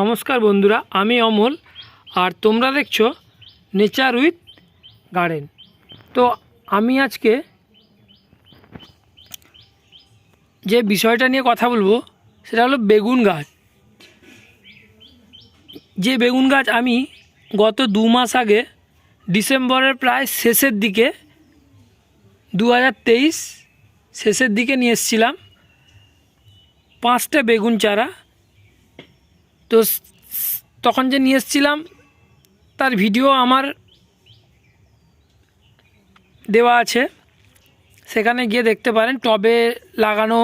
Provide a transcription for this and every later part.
নমস্কার বন্ধুরা, আমি অমল, আর তোমরা দেখছ নেচার উইথ গার্ডেন তো আমি আজকে যে বিষয়টা নিয়ে কথা বলব, সেটা হলো বেগুন গাছ। যে বেগুন গাছ আমি গত দু মাস আগে ডিসেম্বরের প্রায় শেষের দিকে, দু হাজার তেইশ শেষের দিকে নিয়ে এসেছিলাম পাঁচটা বেগুন চারা। তো তখন যে নিয়ে এসেছিলাম, তার ভিডিও আমার দেওয়া আছে। সেখানে গিয়ে দেখতে পারেন, টবে লাগানো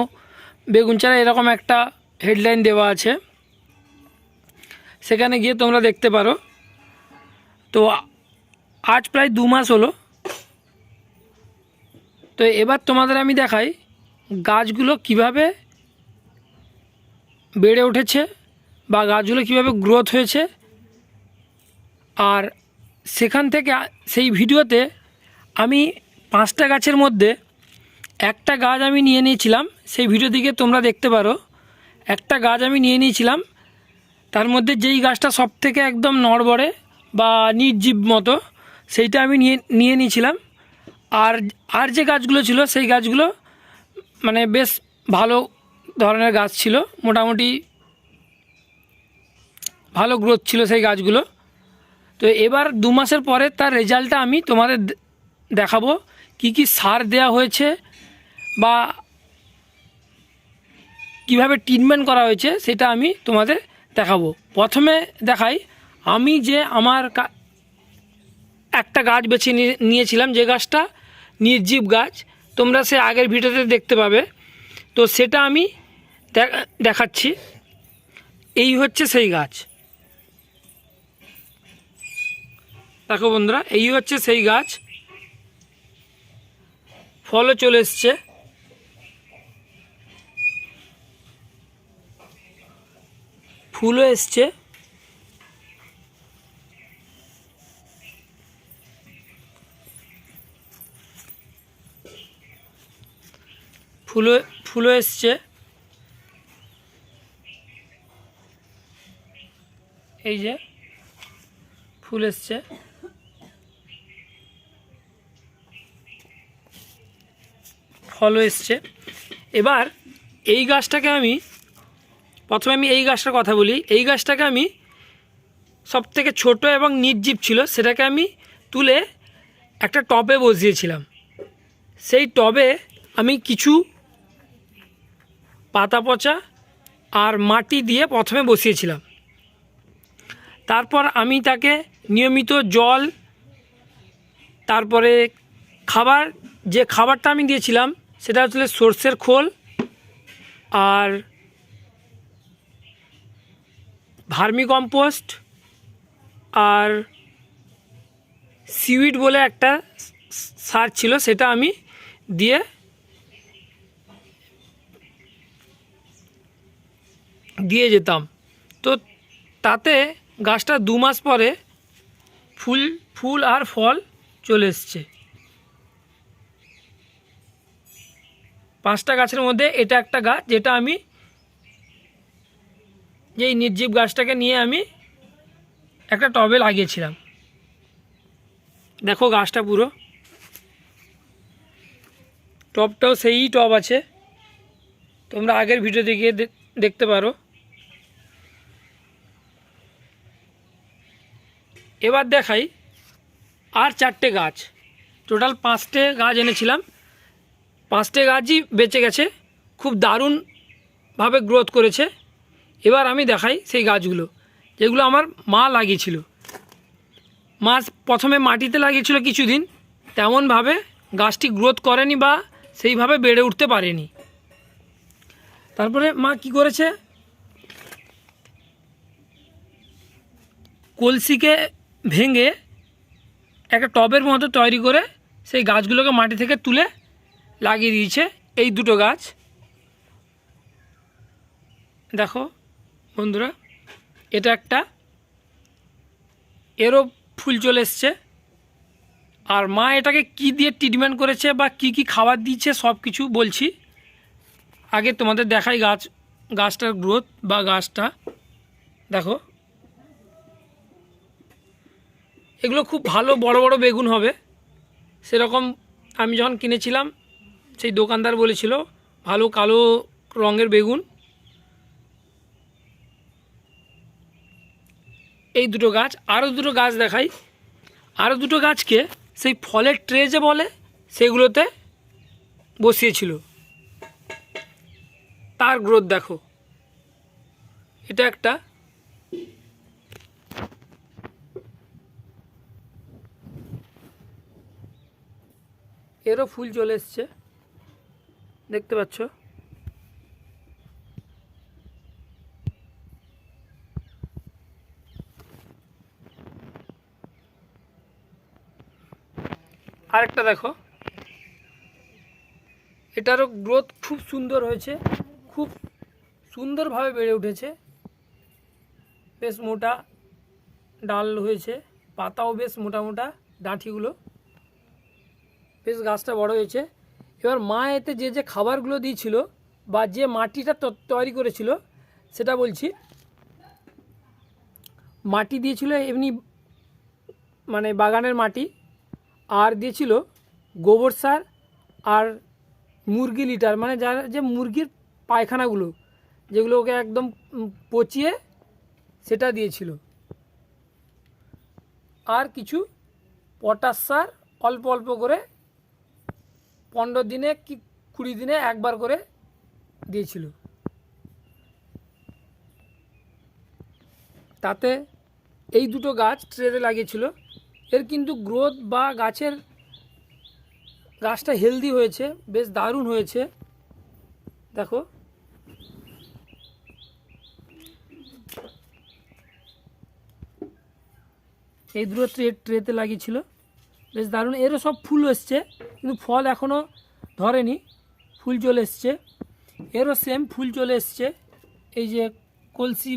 বেগুন চারা, এরকম একটা হেডলাইন দেওয়া আছে। সেখানে গিয়ে তোমরা দেখতে পারো। তো আজ প্রায় দু মাস হলো। তো এবার তোমাদের আমি দেখাই গাছগুলো কীভাবে বেড়ে উঠেছে। বা গাছগুলো কীভাবে গ্রোথ হয়েছে? আর সেখান থেকে সেই ভিডিওতে আমি পাঁচটা গাছের মধ্যে একটা গাছ আমি নিয়ে নিয়েছিলাম। সেই ভিডিও দিকে তোমরা দেখতে পারো। একটা গাছ আমি নিয়ে নিয়েছিলাম। তার মধ্যে যেই গাছটা সব থেকে একদম নড়বড়ে বা নির্জীব মতো, সেইটা আমি নিয়ে নিয়ে নিয়েছিলাম। আর আর যে গাছগুলো ছিল, সেই গাছগুলো মানে বেশ ভালো ধরনের গাছ ছিল। মোটামুটি ভালো গ্রোথ ছিল সেই গাছগুলো। তো এবার দু মাসের পরে তার রেজাল্টটা আমি তোমাদের দেখাবো। কি কি সার দেওয়া হয়েছে বা কীভাবে ট্রিটমেন্ট করা হয়েছে সেটা আমি তোমাদের দেখাবো। প্রথমে দেখাই, আমি যে আমার একটা গাছ বেছে নিয়ে- নিয়েছিলাম যে গাছটা, নির্জীব গাছ, তোমরা সে আগের ভিডিওতে দেখতে পাবে। তো সেটা আমি দেখাচ্ছি। এই হচ্ছে সেই গাছ। দেখো বন্ধুরা, এই হচ্ছে সেই গাছ। ফলও চলে এসছে। ফুলও এসছে। ফুলও ফুলও এসছে। এই যে, ফুল এসছে। ফলও এসছে। এবার এই গাছটাকে আমি, প্রথমে আমি এই গাছটার কথা বলি। এই গাছটাকে আমি সব থেকে ছোটো এবং নির্জীব ছিল, সেটাকে আমি তুলে একটা টবে বসিয়েছিলাম। সেই টবে আমি কিছু পাতা পচা আর মাটি দিয়ে প্রথমে বসিয়েছিলাম। তারপর আমি তাকে নিয়মিত জল, তারপরে খাবার, যে খাবারটা আমি দিয়েছিলাম সেটা হচ্ছে সর্ষের খোল আর ভার্মি কম্পোস্ট আর সিউইড বলে একটা সার ছিল, সেটা আমি দিয়ে দিয়ে যেতাম। তো তাতে গাছটা দু মাস পরে ফুল ফুল আর ফল চলে এসছে। পাঁচটা গাছের মধ্যে এটা একটা গাছ যেটা আমি যেই নির্জীব গাছটাকে নিয়ে আমি একটা টবে লাগিয়েছিলাম। দেখো গাছটা পুরো। টবটাও সেই টব আছে। তোমরা আগের ভিডিও দেখে দেখতে পারো। এবার দেখাই আর চারটে গাছ। টোটাল পাঁচটে গাছ এনেছিলাম। পাঁচটে গাছই বেঁচে গেছে, খুব দারুণভাবে গ্রোথ করেছে। এবার আমি দেখাই সেই গাছগুলো, যেগুলো আমার মা লাগিয়েছিল। মা প্রথমে মাটিতে লাগিয়েছিল কিছুদিন, তেমনভাবে গাছটি গ্রোথ করেনি বা সেইভাবে বেড়ে উঠতে পারেনি। তারপরে মা কি করেছে? কলসিকে ভেঙে একটা টবের মতো তৈরি করে সেই গাছগুলোকে মাটি থেকে তুলে লাগিয়ে দিয়েছে এই দুটো গাছ। দেখো বন্ধুরা, এটা একটা। এরও ফুল চলে এসছে। আর মা এটাকে কি দিয়ে ট্রিটমেন্ট করেছে বা কি কি খাবার দিয়েছে সব কিছু বলছি। আগে তোমাদের দেখাই গাছ, গাছটার গ্রোথ বা গাছটা। দেখো। এগুলো খুব ভালো বড় বড় বেগুন হবে। সেরকম আমি যখন কিনেছিলাম সেই দোকানদার বলেছিল, ভালো কালো রঙের বেগুন। এই দুটো গাছ আরও দুটো গাছ দেখাই। আরও দুটো গাছকে সেই ফলের ট্রে যে বলে, সেগুলোতে বসিয়েছিল। তার গ্রোথ দেখো। এটা একটা এরও ফুল চলে এসছে। দেখতে পাচ্ছ? আরেকটা দেখো। এটারও গ্রোথ খুব সুন্দর হয়েছে, খুব সুন্দরভাবে বেড়ে উঠেছে। বেশ মোটা ডাল হয়েছে, পাতাও বেশ মোটা মোটা, ডাঁঠিগুলো। বেশ গাছটা বড় হয়েছে। এবার মা এতে যে যে খাবারগুলো দিয়েছিল বা যে মাটিটা তৈরি করেছিল, সেটা বলছি। মাটি দিয়েছিল এমনি মানে বাগানের মাটি, আর দিয়েছিল গোবর সার আর মুরগি লিটার মানে যার যে মুরগির পায়খানাগুলো যেগুলো ওকে একদম পচিয়ে সেটা দিয়েছিল। আর কিছু পটাশ সার অল্প অল্প করে পনেরো দিনে কি কুড়ি দিনে একবার করে দিয়েছিল। তাতে এই দুটো গাছ ট্রেতে লাগিয়েছিল। এর কিন্তু গ্রোথ বা গাছের গাছটা হেলদি হয়েছে, বেশ দারুণ হয়েছে। দেখো। এই দুটো ট্রে, ট্রেতে লাগিয়েছিল। বেশ দারুণ। এরও সব ফুল এসছে, কিন্তু ফল এখনও ধরেনি, ফুল চলে এসছে। এরও সেম ফুল চলে এসছে। এই যে কলসি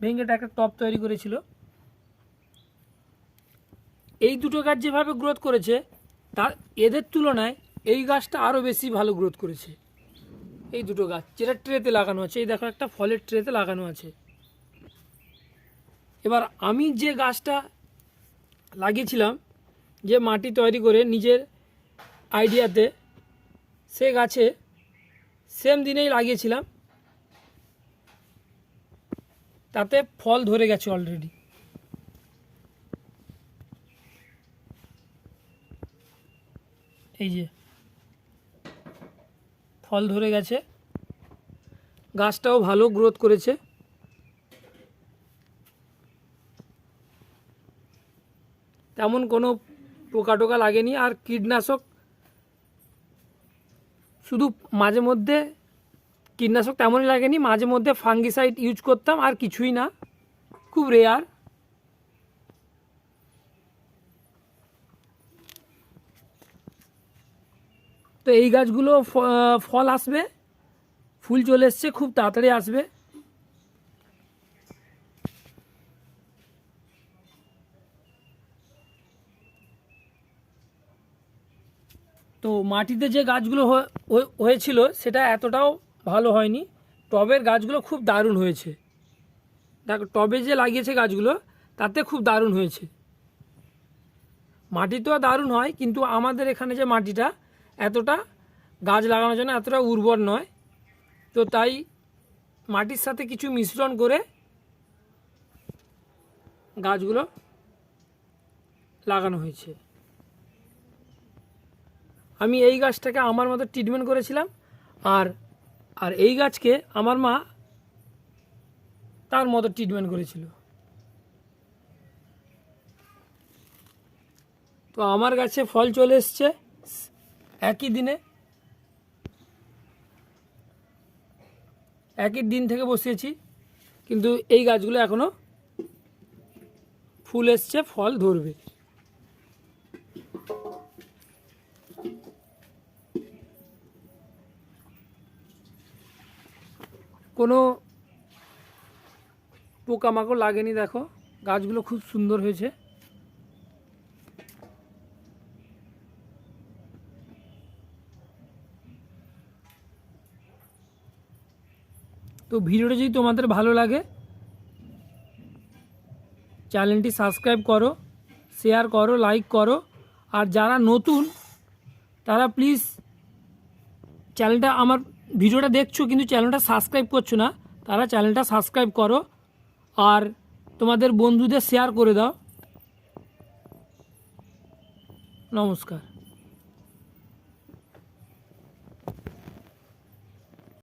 ভেঙেটা একটা টপ তৈরি করেছিল। এই দুটো গাছ যেভাবে গ্রোথ করেছে, তার এদের তুলনায় এই গাছটা আরও বেশি ভালো গ্রোথ করেছে। এই দুটো গাছ, যেটা ট্রেতে লাগানো আছে, এই দেখো একটা ফলের ট্রেতে লাগানো আছে। এবার আমি যে গাছটা লাগিয়েছিলাম যে মাটি তৈরি করে নিজের আইডিয়াতে সে গাছে সেম দিনেই লাগিয়েছিলাম। তাতে ফল ধরে গেছে অলরেডি এই যে ফল ধরে গেছে। গাছটাও ভালো গ্রোথ করেছে। তেমন কোনো পোকা টোকা লাগেনি আর কীটনাশক শুধু মাঝে মধ্যে কীটনাশক তেমনই লাগেনি, মাঝে মধ্যে ফাঙ্গিসাইড ইউজ করতাম আর কিছুই না। খুব রেয়ার তো এই গাছগুলো ফল আসবে, ফুল চলে এসছে, খুব তাড়াতাড়ি আসবে। তো মাটিতে যে গাছগুলো হয়ে- হয়ে- হয়েছিল, সেটা এতটাও ভালো হয়নি। টবের গাছগুলো খুব দারুণ হয়েছে। দেখো, টবে যে লাগিয়েছে গাছগুলো, তাতে খুব দারুণ হয়েছে। মাটি তো দারুণ হয়, কিন্তু আমাদের এখানে যে মাটিটা, এতটা গাছ লাগানোর জন্য এতটা উর্বর নয়। তো তাই মাটির সাথে কিছু মিশ্রণ করে গাছগুলো লাগানো হয়েছে। আমি এই গাছটাকে আমার মতো ট্রিটমেন্ট করেছিলাম, আর আর এই গাছকে আমার মা তার মতো ট্রিটমেন্ট করেছিল। তো আমার গাছে ফল চলে এসছে, একই দিনে, একই দিন থেকে বসিয়েছি, কিন্তু এই গাছগুলো এখনও ফুল এসছে, ফল ধরবে। কোনো পোকামাকড় লাগেনি, দেখো। গাছগুলো খুব সুন্দর হয়েছে। তো ভিডিওটা যদি তোমাদের ভালো লাগে, চ্যানেলটি সাবস্ক্রাইব করো, শেয়ার করো, লাইক করো, আর যারা নতুন, তারা প্লিজ চ্যানেলটা আমার ভিডিওটা দেখছ, কিন্তু চ্যানেলটা সাবস্ক্রাইব করছ না, তারা চ্যানেলটা সাবস্ক্রাইব করো। আর তোমাদের বন্ধুদের শেয়ার করে দাও। নমস্কার।